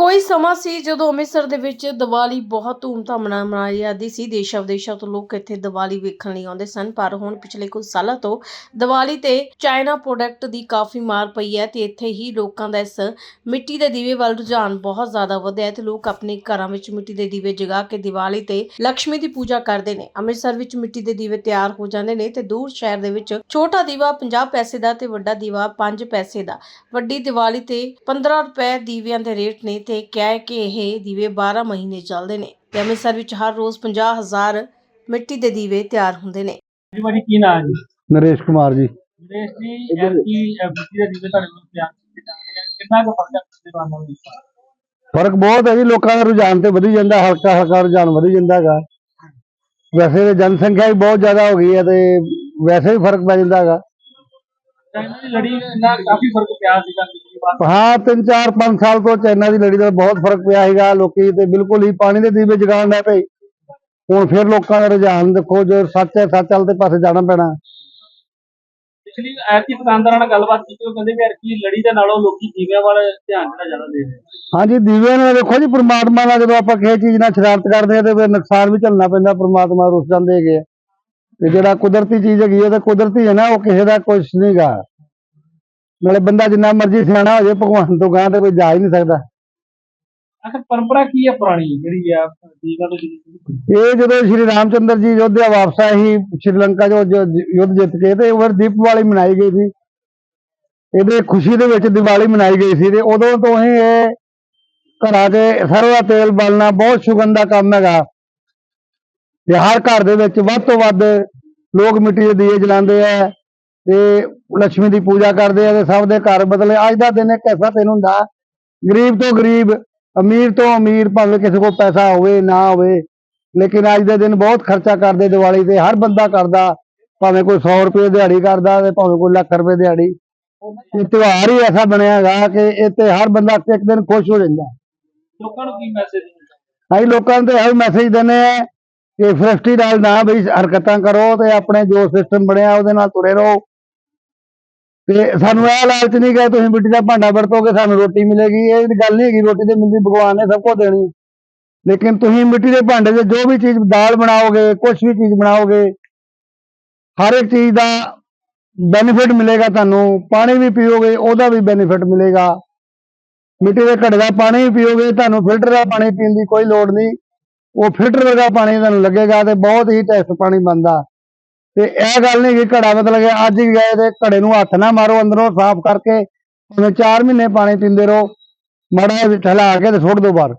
ਕੋਈ ਸਮਾਂ ਸੀ ਜਦੋਂ ਅੰਮ੍ਰਿਤਸਰ ਦੇ ਵਿੱਚ ਦੀਵਾਲੀ ਬਹੁਤ ਧੂਮਧਾਮ ਨਾਲ ਮਨਾਈ ਜਾਂਦੀ ਸੀ? ਦੇਸ਼ਾਂ ਵਿਦੇਸ਼ਾਂ ਤੋਂ ਲੋਕ ਇੱਥੇ ਦੀਵਾਲੀ ਵੇਖਣ ਲਈ ਆਉਂਦੇ ਸਨ, ਪਰ ਹੁਣ ਪਿਛਲੇ ਕੁਝ ਸਾਲਾਂ ਤੋਂ ਦੀਵਾਲੀ ਤੇ ਚਾਈਨਾ ਪ੍ਰੋਡਕਟ ਦੀ ਕਾਫੀ ਮਾਰ ਪਈ ਹੈ ਤੇ ਇੱਥੇ ਹੀ ਲੋਕਾਂ ਦਾ ਇਸ ਮਿੱਟੀ ਦੇ ਦੀਵੇ ਵੱਲ ਰੁਝਾਨ ਬਹੁਤ ਜ਼ਿਆਦਾ ਵਧਿਆ ਹੈ ਤੇ ਲੋਕ ਆਪਣੇ ਘਰਾਂ ਵਿੱਚ ਮਿੱਟੀ ਦੇ ਦੀਵੇ ਜਗਾ ਕੇ ਦੀਵਾਲੀ ਤੇ ਲక్ష్ਮੀ ਦੀ ਪੂਜਾ ਕਰਦੇ ਨੇ। ਅੰਮ੍ਰਿਤਸਰ ਵਿੱਚ ਮਿੱਟੀ ਦੇ ਦੀਵੇ ਤਿਆਰ ਹੋ ਜਾਂਦੇ ਨੇ ਤੇ ਦੂਰ ਸ਼ਹਿਰ ਦੇ ਵਿੱਚ ਛੋਟਾ ਦੀਵਾ 50 ਪੈਸੇ ਦਾ ਤੇ ਵੱਡਾ ਦੀਵਾ 5 ਪੈਸੇ ਦਾ। ਵੱਡੀ ਦੀਵਾਲੀ ਤੇ 15 ਰੁਪਏ ਦੀਵਿਆਂ ਦੇ ਰੇਟ ਨੇ ਤੇ ਕਿਹਾ ਕਿ ਇਹ ਦੀਵੇ 12 ਮਹੀਨੇ ਚੱਲਦੇ ਨੇ ਤੇ ਅੰਮ੍ਰਿਤਸਰ ਵਿੱਚ ਹਰ ਰੋਜ਼ 50000 ਮਿੱਟੀ ਦੇ ਦੀਵੇ ਤਿਆਰ ਹੁੰਦੇ ਨੇ। ਜੀ ਭਾਜੀ ਕੀ ਨਾਮ ਹੈ ਜੀ? ਨਰੇਸ਼ ਕੁਮਾਰ ਜੀ। ਨਰੇਸ਼ ਜੀ ਐਤਕੀ ਐਫਬੀਸੀ ਦੇ ਦੀਵੇ ਤੁਹਾਡੇ ਕੋਲ ਤਿਆਰ ਕੀਤੇ ਜਾ ਰਹੇ ਆ। ਕਿੰਨਾ ਕੁ ਫ਼ਰਕ ਹੈ? ਫ਼ਰਕ ਬਹੁਤ ਹੈ ਜੀ ਲੋਕਾਂ ਦਾ ਰੁਝਾਨ ਤੇ ਵਧੀ ਜਾਂਦਾ ਹਲਕਾ ਹਲਕਾ ਰੁਝਾਨ ਵਧੀ ਜਾਂਦਾ ਹੈਗਾ। ਵੈਸੇ ਤੇ ਜਨਸੰਖਿਆ ਵੀ ਬਹੁਤ ਜ਼ਿਆਦਾ ਹੋ ਗਈ ਹੈ ਤੇ ਵੈਸੇ ਵੀ ਫ਼ਰਕ ਪੈ ਜਾਂਦਾ ਹੈਗਾ। ਲੜੀ ਨਾਲ ਕਾਫੀ ਫ਼ਰਕ ਪਿਆ ਸੀਗਾ। ਹਾਂ ਤਿੰਨ ਚਾਰ ਪੰਜ ਸਾਲ ਤੋਂ ਚਾਈਨਾ ਦੀ ਲੜੀ ਦਾ ਬਹੁਤ ਫ਼ਰਕ ਪਿਆ ਹੈਗਾ ਲੋਕੀ ਤੇ ਬਿਲਕੁਲ ਹੀ ਪਾਣੀ ਦੇ ਦੀਵੇ ਜਗਾਉਣ ਲੱਗ ਪਏ ਹੁਣ ਫਿਰ ਲੋਕਾਂ ਦਾ ਰੁਝਾਨ ਦੇਖੋ ਜੋ ਸੱਚ ਹੈ ਸੱਚ ਵਾਲੇ ਪਾਸੇ ਜਾਣਾ ਪੈਣਾ ਪਿਛਲੀ ਐਤਕੀ ਦੁਕਾਨਦਾਰਾਂ ਨਾਲ ਗੱਲਬਾਤ ਕੀਤੀ ਉਹ ਕਹਿੰਦੇ ਵੀ ਐਤਕੀ ਲੜੀ ਦੇ ਨਾਲੋਂ ਲੋਕੀ ਦੀਵਿਆਂ ਵੱਲ ਧਿਆਨ ਜਿਹੜਾ ਜ਼ਿਆਦਾ ਦੇ ਰਹੇ ਆ। ਹਾਂਜੀ ਦੀਵਿਆਂ ਨਾਲ ਦੇਖੋ ਜੀ ਪ੍ਰਮਾਤਮਾ ਨਾਲ ਜਦੋਂ ਆਪਾਂ ਕਿਸੇ ਚੀਜ਼ ਨਾਲ ਸ਼ਰਾਰਤ ਕਰਦੇ ਆ ਤੇ ਫਿਰ ਨੁਕਸਾਨ ਵੀ ਝੱਲਣਾ ਪੈਂਦਾ ਪ੍ਰਮਾਤਮਾ ਰੁੱਸ ਜਾਂਦੇ ਹੈਗੇ। ਤੇ ਜਿਹੜਾ ਕੁਦਰਤੀ ਚੀਜ਼ ਹੈਗੀ ਹੈ ਤੇ ਕੁਦਰਤੀ ਹੈ ਨਾ ਉਹ ਕਿਸੇ ਦਾ ਕੁਝ ਨਹੀਂਗਾ ਨਾਲੇ ਬੰਦਾ ਜਿੰਨਾ ਮਰਜ਼ੀ ਸਿਆਣਾ ਹੋ ਜਾਏ ਭਗਵਾਨ ਤੋਂ ਗਾਂ ਤੇ ਕੋਈ ਜਾ ਹੀ ਨਹੀਂ ਸਕਦਾ। ਆਖਰ ਪਰੰਪਰਾ ਕੀ ਹੈ ਪੁਰਾਣੀ ਜਿਹੜੀ ਆ ਤੋਂ ਜਿਹੜੀ ਹੋਈ? ਇਹ ਜਦੋਂ ਸ਼੍ਰੀ ਰਾਮਚੰਦਰ ਜੀ ਯੋਧਿਆ ਵਾਪਸ ਆਏ ਸੀ ਸ਼੍ਰੀਲੰਕਾ ਜੋ ਯੁੱਧ ਜਿੱਤ ਕੇ ਤੇ ਫਿਰ ਦੀਪਵਾਲੀ ਮਨਾਈ ਗਈ ਸੀ। ਇਹਦੇ ਖੁਸ਼ੀ ਦੇ ਵਿੱਚ ਦੀਵਾਲੀ ਮਨਾਈ ਗਈ ਸੀ ਤੇ ਉਦੋਂ ਤੋਂ ਹੀ ਇਹ ਘਰਾਂ 'ਚ ਸਰੋਂ ਦਾ ਤੇਲ ਬਾਲਣਾ ਬਹੁਤ ਸ਼ੁਗਨ ਦਾ ਕੰਮ ਹੈਗਾ। ਤੇ ਹਰ ਘਰ ਦੇ ਵਿੱਚ ਵੱਧ ਤੋਂ ਵੱਧ ਲੋਕ ਮਿੱਟੀ ਦੇ ਦੀਵੇ ਜਲਾਉਂਦੇ ਆ। ਤੇ ਲక్ష్ਮੀ ਦੀ ਪੂਜਾ ਕਰਦੇ ਆ ਤੇ ਸਭ ਦੇ ਘਰ ਬਦਲੇ। ਅੱਜ ਦਾ ਦਿਨ ਇੱਕ ਐਸਾ ਦਿਨ ਹੁੰਦਾ ਗਰੀਬ ਤੋਂ ਗਰੀਬ ਅਮੀਰ ਤੋਂ ਅਮੀਰ ਭਾਵੇਂ ਕਿਸੇ ਕੋਲ ਪੈਸਾ ਹੋਵੇ ਨਾ ਹੋਵੇ ਲੇਕਿਨ ਅੱਜ ਦੇ ਦਿਨ ਬਹੁਤ ਖਰਚਾ ਕਰਦੇ ਦੀਵਾਲੀ ਤੇ। ਹਰ ਬੰਦਾ ਕਰਦਾ ਭਾਵੇਂ ਕੋਈ 100 ਰੁਪਏ ਦਿਹਾੜੀ ਕਰਦਾ ਤੇ ਭਾਵੇਂ ਕੋਈ ਲੱਖ ਰੁਪਏ ਦਿਹਾੜੀ। ਇਹ ਤਿਉਹਾਰ ਹੀ ਐਸਾ ਬਣਿਆ ਹੈਗਾ ਕਿ ਇਹ ਤੇ ਹਰ ਬੰਦਾ ਇੱਕ ਦਿਨ ਖੁਸ਼ ਹੋ ਜਾਂਦਾ। ਲੋਕਾਂ ਨੂੰ ਕੀ ਮੈਸੇਜ ਚਾਹੁੰਦੇ? ਅਸੀਂ ਲੋਕਾਂ ਨੂੰ ਤੇ ਇਹ ਮੈਸੇਜ ਦਿੰਦੇ ਆ ਕਿ ਫਰਸਟੀ ਨਾਲ ਨਾ ਬਈ ਹਰਕਤਾਂ ਕਰੋ ਤੇ ਆਪਣੇ ਜੋ ਸਿਸਟਮ ਬਣਿਆ ਉਹਦੇ ਨਾਲ ਤੁਰੇ ਰਹੋ। ਤੇ ਸਾਨੂੰ ਇਹ ਲਾਲਚ ਨਹੀਂ ਕਿ ਤੁਸੀਂ ਮਿੱਟੀ ਦਾ ਭਾਂਡਾ ਵਰਤੋਗੇ, ਸਾਨੂੰ ਰੋਟੀ ਮਿਲੇਗੀ। ਇਹ ਗੱਲ ਨਹੀਂ ਹੈਗੀ, ਰੋਟੀ ਤੇ ਮਿਲਦੀ ਭਗਵਾਨ ਨੇ ਸਭ ਕੁਝ ਦੇਣੀ। ਲੇਕਿਨ ਤੁਸੀਂ ਮਿੱਟੀ ਦੇ ਭਾਂਡੇ 'ਚ ਜੋ ਵੀ ਚੀਜ਼ ਦਾਲ ਬਣਾਓਗੇ ਕੁਝ ਵੀ ਚੀਜ਼ ਬਣਾਓਗੇ, ਹਰ ਇੱਕ ਚੀਜ਼ ਦਾ ਬੈਨੀਫਿਟ ਮਿਲੇਗਾ ਤੁਹਾਨੂੰ। ਪਾਣੀ ਵੀ ਪੀਓਗੇ, ਉਹਦਾ ਵੀ ਬੈਨੀਫਿਟ ਮਿਲੇਗਾ। ਮਿੱਟੀ ਦੇ ਘੜੇ ਦਾ ਪਾਣੀ ਵੀ ਪੀਓਗੇ, ਤੁਹਾਨੂੰ ਫਿਲਟਰ ਦਾ ਪਾਣੀ ਪੀਣ ਦੀ ਕੋਈ ਲੋੜ ਨਹੀਂ। ਉਹ ਫਿਲਟਰ ਵਰਗਾ ਪਾਣੀ ਤੁਹਾਨੂੰ ਲੱਗੇਗਾ ਤੇ ਬਹੁਤ ਹੀ ਟੈਸਟ ਪਾਣੀ ਬਣਦਾ। ਤੇ ਇਹ ਗੱਲ ਨਹੀਂ ਕਿ ਘੜਾ ਮਤਲਬ ਕਿ ਅੱਜ ਹੀ ਗਏ ਤੇ ਘੜੇ ਨੂੰ ਹੱਥ ਨਾ ਮਾਰੋ, ਅੰਦਰੋਂ ਸਾਫ਼ ਕਰਕੇ, ਭਾਵੇਂ 4 ਮਹੀਨੇ ਪਾਣੀ ਪੀਂਦੇ ਰਹੋ, ਮਾੜਾ ਜਿਹਾ ਹਿਲਾ ਕੇ ਤੇ ਸੁੱਟ ਦਿਓ ਬਾਹਰ।